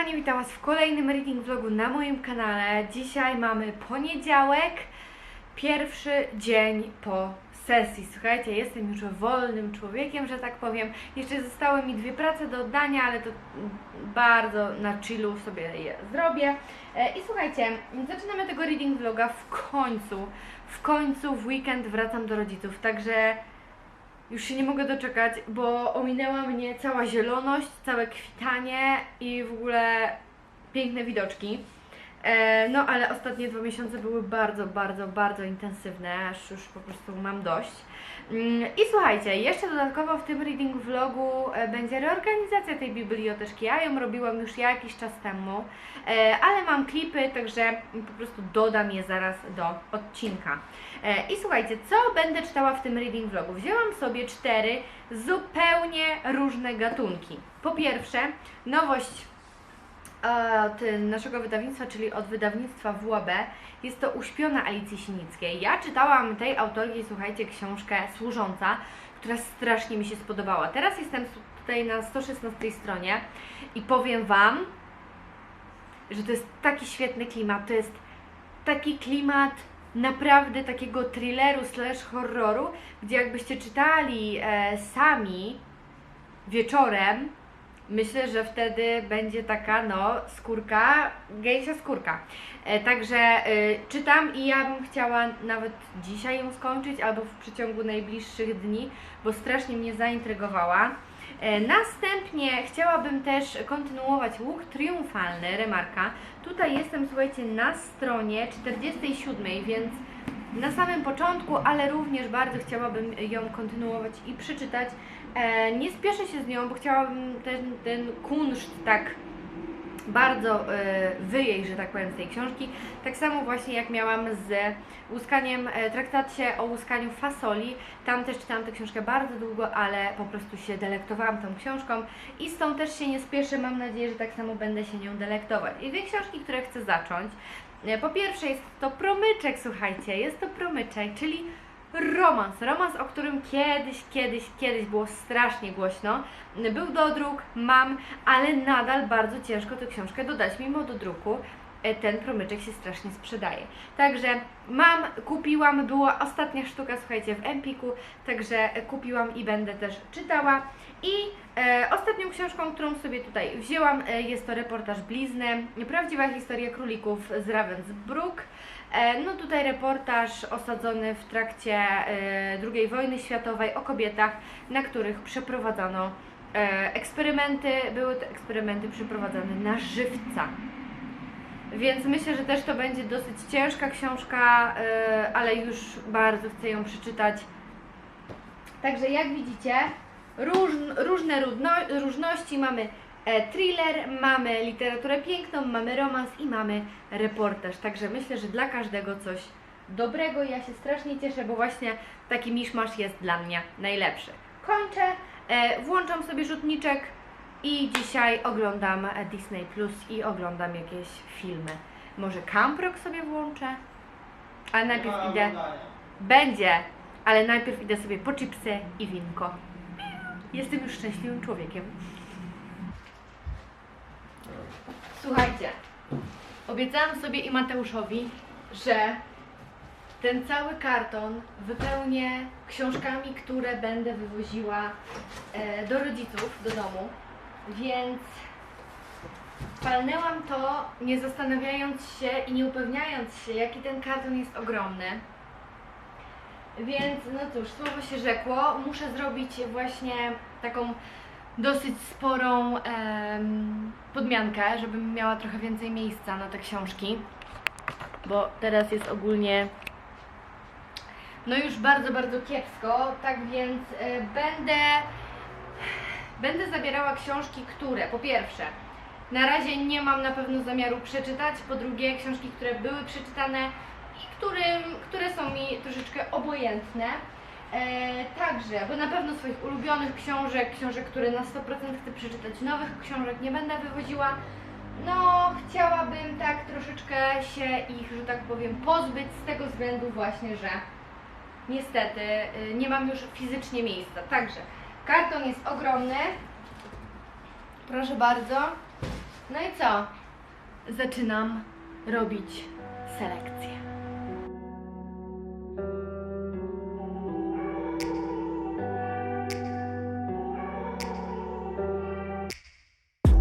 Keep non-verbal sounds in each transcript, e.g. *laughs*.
kochani, witam Was w kolejnym reading vlogu na moim kanale. Dzisiaj mamy poniedziałek, pierwszy dzień po sesji. Słuchajcie, jestem już wolnym człowiekiem, że tak powiem. Jeszcze zostały mi dwie prace do oddania, ale to bardzo na chillu sobie je zrobię. E, I słuchajcie, zaczynamy tego reading vloga w końcu. W końcu w weekend wracam do rodziców, także już się nie mogę doczekać, bo ominęła mnie cała zieloność, całe kwitanie i w ogóle piękne widoczki. E, no ale ostatnie dwa miesiące były bardzo, bardzo, bardzo intensywne, aż już po prostu mam dość. Mm, I słuchajcie, jeszcze dodatkowo w tym reading vlogu e, będzie reorganizacja tej biblioteczki. Ja ją robiłam już jakiś czas temu, e, ale mam klipy, także po prostu dodam je zaraz do odcinka. I słuchajcie, co będę czytała w tym reading vlogu? Wzięłam sobie cztery zupełnie różne gatunki. Po pierwsze, nowość od naszego wydawnictwa, czyli od wydawnictwa WAB, jest to Uśpiona Alicji Sinickiej. Ja czytałam tej autorki, słuchajcie, książkę Służąca, która strasznie mi się spodobała. Teraz jestem tutaj na 116 stronie i powiem Wam, że to jest taki świetny klimat. To jest taki klimat naprawdę takiego thrilleru slash horroru, gdzie jakbyście czytali e, sami wieczorem, myślę, że wtedy będzie taka no skórka, gejsia skórka. E, także e, czytam i ja bym chciała nawet dzisiaj ją skończyć albo w przeciągu najbliższych dni, bo strasznie mnie zaintrygowała. E, Następnie chciałabym też kontynuować Łuk Triumfalny, remarka. Tutaj jestem, słuchajcie, na stronie 47, więc na samym początku, ale również bardzo chciałabym ją kontynuować i przeczytać. E, nie spieszę się z nią, bo chciałabym ten, ten kunszt tak bardzo e, wyjeść, że tak powiem, z tej książki. Tak samo właśnie jak miałam z łuskaniem, e, traktacie o łuskaniu fasoli. Tam też czytałam tę książkę bardzo długo, ale po prostu się delektowałam tą książką i z tą też się nie spieszę. Mam nadzieję, że tak samo będę się nią delektować. I dwie książki, które chcę zacząć. E, Po pierwsze jest to promyczek, słuchajcie, jest to promyczek, czyli romans. Romans, o którym kiedyś, kiedyś, kiedyś było strasznie głośno. Był dodruk, mam, ale nadal bardzo ciężko tę książkę dodać. Mimo dodruku e, ten promyczek się strasznie sprzedaje. Także mam, kupiłam, była ostatnia sztuka, słuchajcie, w Empiku, także e, kupiłam i będę też czytała. I e, ostatnią książką, którą sobie tutaj wzięłam, e, jest to reportaż Blizny, prawdziwa historia królików z Ravensbrück. E, No tutaj reportaż osadzony w trakcie e, II wojny światowej o kobietach, na których przeprowadzano e, eksperymenty. Były to eksperymenty przeprowadzane na żywca. Więc myślę, że też to będzie dosyć ciężka książka, ale już bardzo chcę ją przeczytać. Także jak widzicie, róż, różne różno, różności mamy thriller, mamy literaturę piękną, mamy romans i mamy reportaż. Także myślę, że dla każdego coś dobrego. Ja się strasznie cieszę, bo właśnie taki miszmasz jest dla mnie najlepszy. Kończę, e, włączam sobie rzutniczek i dzisiaj oglądam e, Disney Plus i oglądam jakieś filmy. Może Camp Rock sobie włączę? Ale najpierw idę. Będzie, ale najpierw idę sobie po chipsy i winko. Jestem już szczęśliwym człowiekiem. Słuchajcie, obiecałam sobie i Mateuszowi, że ten cały karton wypełnię książkami, które będę wywoziła e, do rodziców, do domu. Więc palnęłam to, nie zastanawiając się i nie upewniając się, jaki ten karton jest ogromny. Więc, no cóż, słowo się rzekło. Muszę zrobić właśnie taką dosyć sporą podmiankę, żebym miała trochę więcej miejsca na te książki. Bo teraz jest ogólnie no już bardzo, bardzo kiepsko. Tak więc e, będę będę zabierała książki, które po pierwsze na razie nie mam na pewno zamiaru przeczytać, po drugie książki, które były przeczytane i którym, które są mi troszeczkę obojętne. E, także, bo na pewno swoich ulubionych książek, książek, które na 100% chcę przeczytać, nowych książek nie będę wywoziła. No, chciałabym tak troszeczkę się ich, że tak powiem, pozbyć z tego względu właśnie, że niestety y, nie mam już fizycznie miejsca. Także karton jest ogromny. Proszę bardzo. No i co? Zaczynam robić selekcję.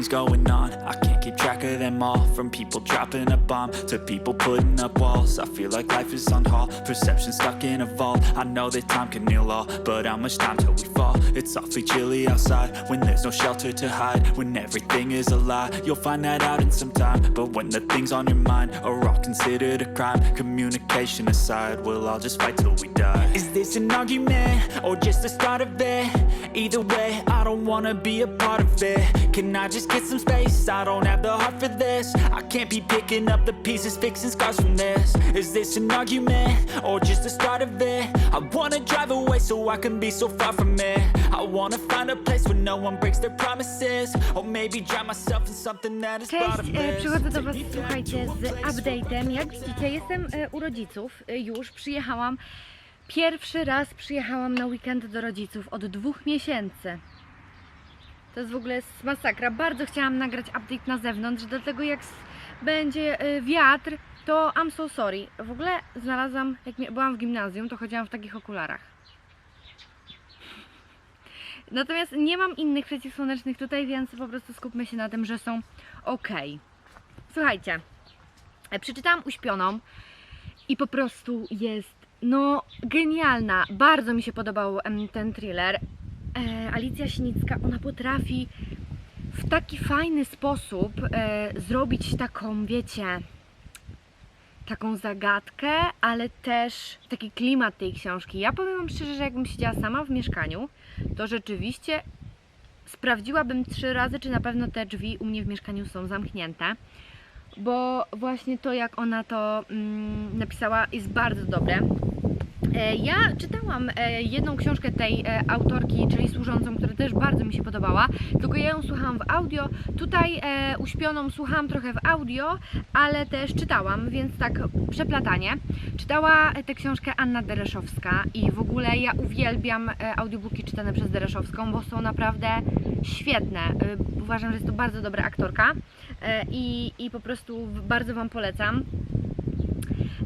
things going on. I can't keep track of them all. From people dropping a bomb to people putting up walls. I feel like life is on hold. Perception stuck in a vault. I know that time can heal all, but how much time till we fall? It's awfully chilly outside when there's no shelter to hide. When everything is a lie, you'll find that out in some time. But when the things on your mind are all considered a crime, communication aside, we'll all just fight till we die. Is this an argument or just the start of it? Either way, I don't wanna be a part of it. Can I just get some space? I don't have the heart for this. I can't be picking up the pieces, fixing scars from this. Is this an argument or just the start of it? I wanna drive away so I can be so far from it. I wanna find a place where no one breaks their promises. Or maybe drown myself in something that is Cześć, bottomless. e, przychodzę do Was, me słuchajcie, z update'em. Jak widzicie, jestem e, u rodziców e, już, przyjechałam. Pierwszy raz przyjechałam na weekend do rodziców od dwóch miesięcy. To jest w ogóle masakra. Bardzo chciałam nagrać update na zewnątrz, dlatego jak będzie e, wiatr, to I'm so sorry. W ogóle znalazłam, jak byłam w gimnazjum, to chodziłam w takich okularach. *laughs* Natomiast nie mam innych przeciwsłonecznych tutaj, więc po prostu skupmy się na tym, że są ok. Słuchajcie, e, przeczytałam Uśpioną i po prostu jest, no, genialna. Bardzo mi się podobał ten thriller. E, Alicja Sinicka, ona potrafi w taki fajny sposób e, zrobić taką, wiecie, taką zagadkę, ale też taki klimat tej książki. Ja powiem Wam szczerze, że jakbym siedziała sama w mieszkaniu, to rzeczywiście sprawdziłabym trzy razy, czy na pewno te drzwi u mnie w mieszkaniu są zamknięte. Bo właśnie to, jak ona to mm, napisała, jest bardzo dobre. E, Ja czytałam e, jedną książkę tej e, autorki, czyli Służącą, która też bardzo mi się podobała, tylko ja ją słuchałam w audio. Tutaj uśpioną słuchałam trochę w audio, ale też czytałam, więc tak przeplatanie. Czytała tę książkę Anna Dereszowska i w ogóle ja uwielbiam audiobooki czytane przez Dereszowską, bo są naprawdę świetne. Uważam, że jest to bardzo dobra aktorka i, i po prostu bardzo Wam polecam.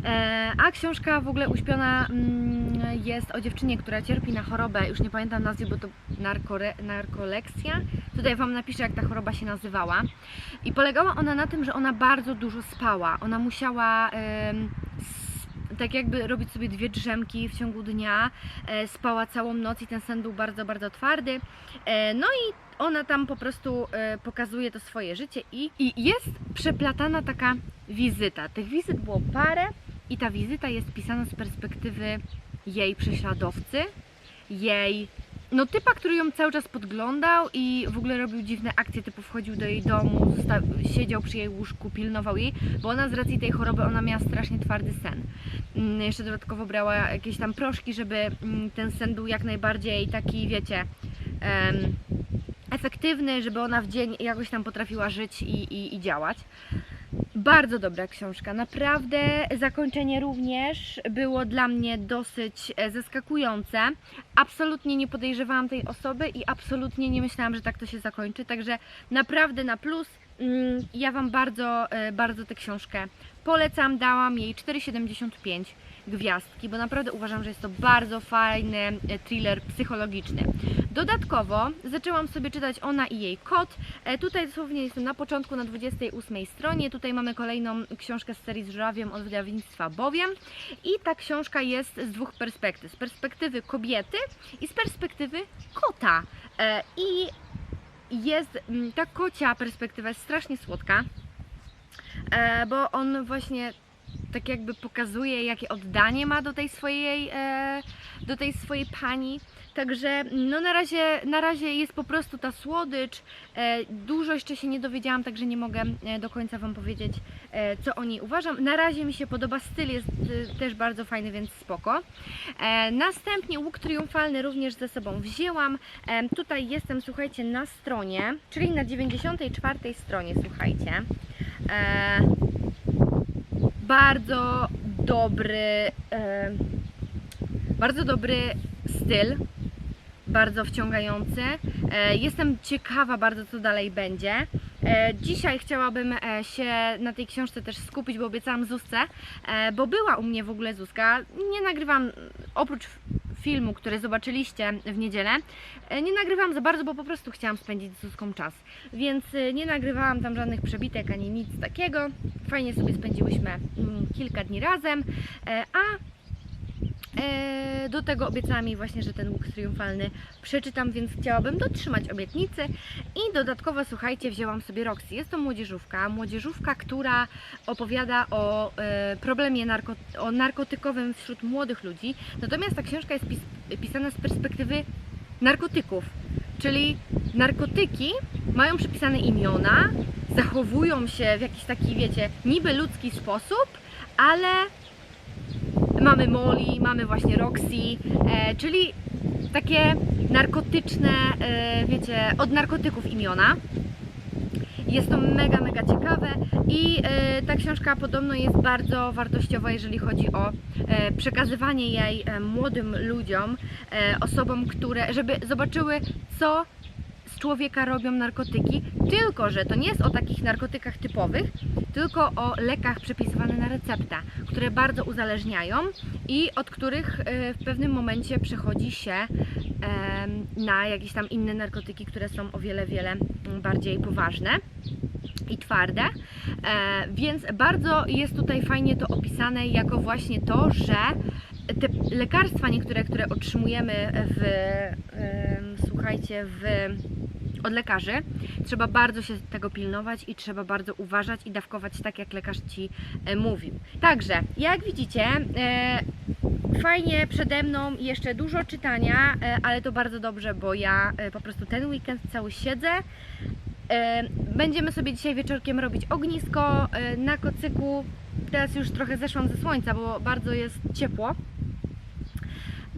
E, A książka w ogóle uśpiona mm, jest o dziewczynie, która cierpi na chorobę, już nie pamiętam nazwy, bo to narkore, narkoleksja. Tutaj Wam napiszę, jak ta choroba się nazywała. I polegała ona na tym, że ona bardzo dużo spała. Ona musiała tak jakby robić sobie dwie drzemki w ciągu dnia. E, Spała całą noc i ten sen był bardzo, bardzo twardy. E, No i ona tam po prostu pokazuje to swoje życie i, i jest przeplatana taka wizyta. Tych wizyt było parę i ta wizyta jest pisana z perspektywy jej prześladowcy, jej no typa, który ją cały czas podglądał i w ogóle robił dziwne akcje, typu wchodził do jej domu, siedział przy jej łóżku, pilnował jej, bo ona z racji tej choroby, ona miała strasznie twardy sen. Mm, Jeszcze dodatkowo brała jakieś tam proszki, żeby mm, ten sen był jak najbardziej taki, wiecie, efektywny, żeby ona w dzień jakoś tam potrafiła żyć i, i, i działać. Bardzo dobra książka, naprawdę. Zakończenie również było dla mnie dosyć e, zaskakujące. Absolutnie nie podejrzewałam tej osoby i absolutnie nie myślałam, że tak to się zakończy. Także naprawdę na plus. Mm, Ja Wam bardzo, e, bardzo tę książkę polecam. Dałam jej 4,75 gwiazdki, bo naprawdę uważam, że jest to bardzo fajny e, thriller psychologiczny. Dodatkowo zaczęłam sobie czytać Ona i jej kot. E, Tutaj dosłownie jestem na początku, na 28 stronie. Tutaj mamy kolejną książkę z serii z żurawią od wydawnictwa Bowiem. I ta książka jest z dwóch perspektyw. Z perspektywy kobiety i z perspektywy kota. I jest mm, ta kocia perspektywa jest strasznie słodka, e, bo on właśnie tak jakby pokazuje, jakie oddanie ma do tej swojej, e, do tej swojej pani. Także no na razie, na razie jest po prostu ta słodycz. E, dużo jeszcze się nie dowiedziałam, także nie mogę e, do końca Wam powiedzieć, e, co o niej uważam. Na razie mi się podoba, styl jest też bardzo fajny, więc spoko. Następnie łuk triumfalny również ze sobą wzięłam. Tutaj jestem, słuchajcie, na stronie, czyli na 94 stronie, słuchajcie. Bardzo dobry, bardzo dobry styl, bardzo wciągający. E, Jestem ciekawa bardzo, co dalej będzie. E, Dzisiaj chciałabym e, się na tej książce też skupić, bo obiecałam Zuzce, bo była u mnie w ogóle Zuzka. Nie nagrywam, oprócz filmu, który zobaczyliście w niedzielę, nie nagrywam za bardzo, bo po prostu chciałam spędzić z Zuzką czas. Więc nie nagrywałam tam żadnych przebitek ani nic takiego. Fajnie sobie spędziłyśmy mm, kilka dni razem, a Do tego obiecałam jej właśnie, że ten łuk triumfalny przeczytam, więc chciałabym dotrzymać obietnicy. I dodatkowo, słuchajcie, wzięłam sobie Roxy. Jest to młodzieżówka, młodzieżówka, która opowiada o e, problemie narko o narkotykowym wśród młodych ludzi. Natomiast ta książka jest pis pisana z perspektywy narkotyków, czyli narkotyki mają przypisane imiona, zachowują się w jakiś taki, wiecie, niby ludzki sposób, ale mamy Molly, mamy właśnie Roxy, e, czyli takie narkotyczne, e, wiecie, od narkotyków imiona. Jest to mega, mega ciekawe i e, ta książka podobno jest bardzo wartościowa, jeżeli chodzi o przekazywanie jej młodym ludziom, osobom, które, żeby zobaczyły, co z człowieka robią narkotyki, tylko że to nie jest o takich narkotykach typowych, tylko o lekach przepisywanych na receptę, które bardzo uzależniają i od których e, w pewnym momencie przechodzi się em, na jakieś tam inne narkotyki, które są o wiele, wiele bardziej poważne i twarde, e, więc bardzo jest tutaj fajnie to opisane jako właśnie to, że te lekarstwa niektóre, które otrzymujemy w, słuchajcie, w od lekarzy. Trzeba bardzo się tego pilnować i trzeba bardzo uważać i dawkować tak, jak lekarz Ci e, mówił. Także, jak widzicie, e, fajnie przede mną jeszcze dużo czytania, e, ale to bardzo dobrze, bo ja po prostu ten weekend cały siedzę. Będziemy sobie dzisiaj wieczorkiem robić ognisko na kocyku. Teraz już trochę zeszłam ze słońca, bo bardzo jest ciepło.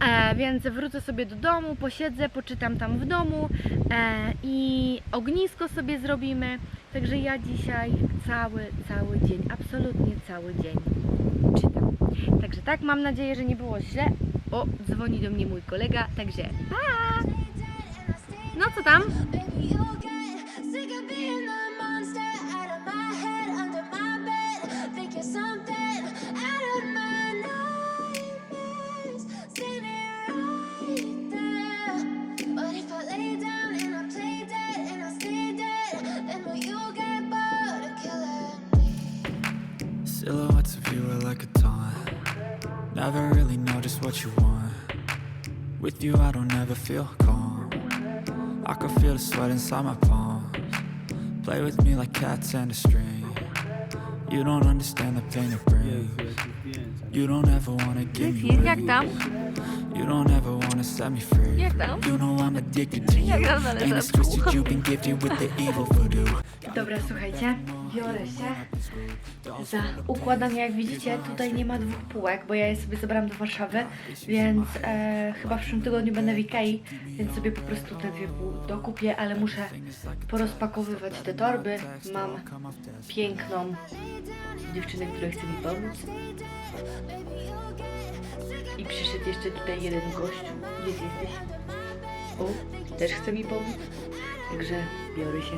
E, więc wrócę sobie do domu, posiedzę, poczytam tam w domu e, i ognisko sobie zrobimy. Także ja dzisiaj cały, cały dzień, absolutnie cały dzień czytam. Także tak, mam nadzieję, że nie było źle. O, dzwoni do mnie mój kolega, także pa! No co tam? Never really know just what you want. With you, I don't ever feel calm. I can feel the sweat inside my palms. Play with me like cats and a string. You don't understand the pain it brings. You don't ever wanna give me Jest, jak tam? You don't ever wanna set me free. You know I'm addicted to *laughs* you. Jak tam na And it's twisted, you've been gifted with the evil voodoo. Dobra, słuchajcie, biorę się za układanie. Jak widzicie, tutaj nie ma dwóch półek, bo ja je sobie zabrałam do Warszawy, więc e, chyba w przyszłym tygodniu będę w Ikei, więc sobie po prostu te dwie pół dokupię, ale muszę porozpakowywać te torby. Mam piękną dziewczynę, która chce mi pomóc. I przyszedł jeszcze tutaj jeden gościu. Gdzie jesteś? O, też chce mi pomóc. Także biorę się.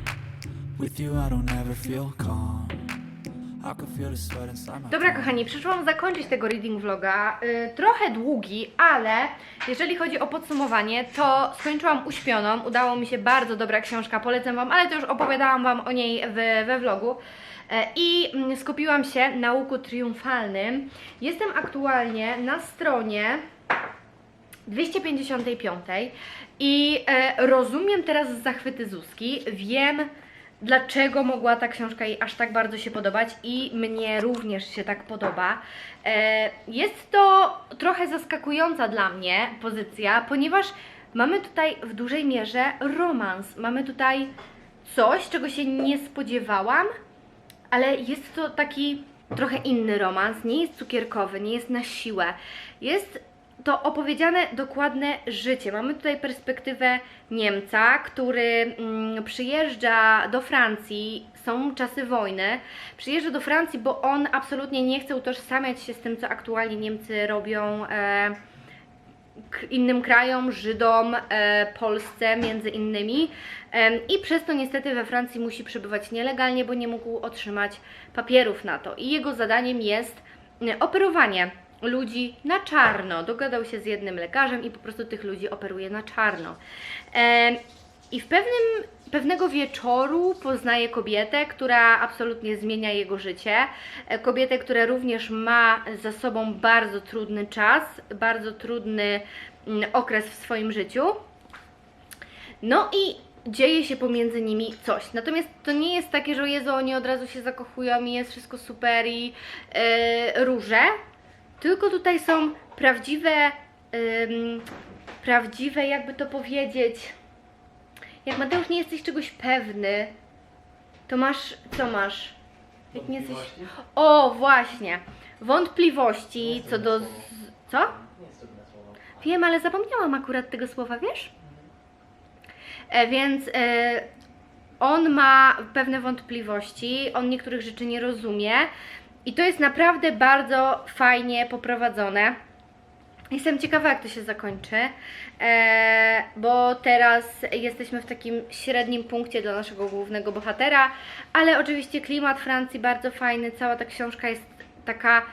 Dobra, kochani, przyszłam zakończyć tego reading vloga. Y, trochę długi, ale jeżeli chodzi o podsumowanie, to skończyłam uśpioną. Udało mi się bardzo dobra książka, polecam Wam, ale to już opowiadałam Wam o niej w, we vlogu. E, I mm, skupiłam się na łuku triumfalnym. Jestem aktualnie na stronie 255 i e, rozumiem teraz zachwyty Zuzki. Wiem, dlaczego mogła ta książka jej aż tak bardzo się podobać i mnie również się tak podoba. E, jest to trochę zaskakująca dla mnie pozycja, ponieważ mamy tutaj w dużej mierze romans. Mamy tutaj coś, czego się nie spodziewałam, ale jest to taki trochę inny romans, nie jest cukierkowy, nie jest na siłę. Jest to opowiedziane dokładne życie. Mamy tutaj perspektywę Niemca, który mm, przyjeżdża do Francji, są czasy wojny, przyjeżdża do Francji, bo on absolutnie nie chce utożsamiać się z tym, co aktualnie Niemcy robią. E, innym krajom, Żydom, e, Polsce między innymi. Em, I przez to niestety we Francji musi przebywać nielegalnie, bo nie mógł otrzymać papierów na to. I jego zadaniem jest e, operowanie ludzi na czarno. Dogadał się z jednym lekarzem i po prostu tych ludzi operuje na czarno. Em, I w pewnym, pewnego wieczoru poznaje kobietę, która absolutnie zmienia jego życie. E, Kobietę, która również ma za sobą bardzo trudny czas, bardzo trudny mm, okres w swoim życiu. No i dzieje się pomiędzy nimi coś. Natomiast to nie jest takie, że Jezu, oni od razu się zakochują i jest wszystko super i e, róże. Tylko tutaj są prawdziwe, ym, prawdziwe, jakby to powiedzieć. Jak Mateusz nie jesteś czegoś pewny, to masz, co masz? Jak nie jesteś... O, właśnie. Wątpliwości co do... z- Co? Wiem, ale zapomniałam akurat tego słowa, wiesz? E, więc e, on ma pewne wątpliwości, on niektórych rzeczy nie rozumie i to jest naprawdę bardzo fajnie poprowadzone. Jestem ciekawa, jak to się zakończy, e, bo teraz jesteśmy w takim średnim punkcie dla naszego głównego bohatera, ale oczywiście klimat Francji bardzo fajny, cała ta książka jest taka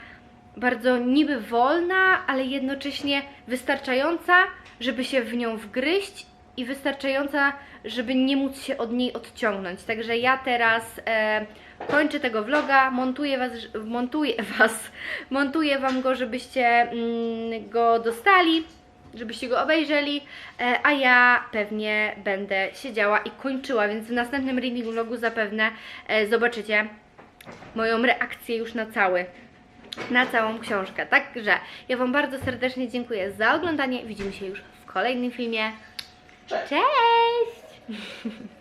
bardzo niby wolna, ale jednocześnie wystarczająca, żeby się w nią wgryźć i wystarczająca, żeby nie móc się od niej odciągnąć. Także ja teraz e, kończę tego vloga, montuję was, montuję *laughs* was, montuję wam go, żebyście mm, go dostali, żebyście go obejrzeli, e, a ja pewnie będę siedziała i kończyła, więc w następnym reading vlogu zapewne e, zobaczycie moją reakcję już na cały na całą książkę. Także ja Wam bardzo serdecznie dziękuję za oglądanie. Widzimy się już w kolejnym filmie. Cześć! Cześć! *laughs*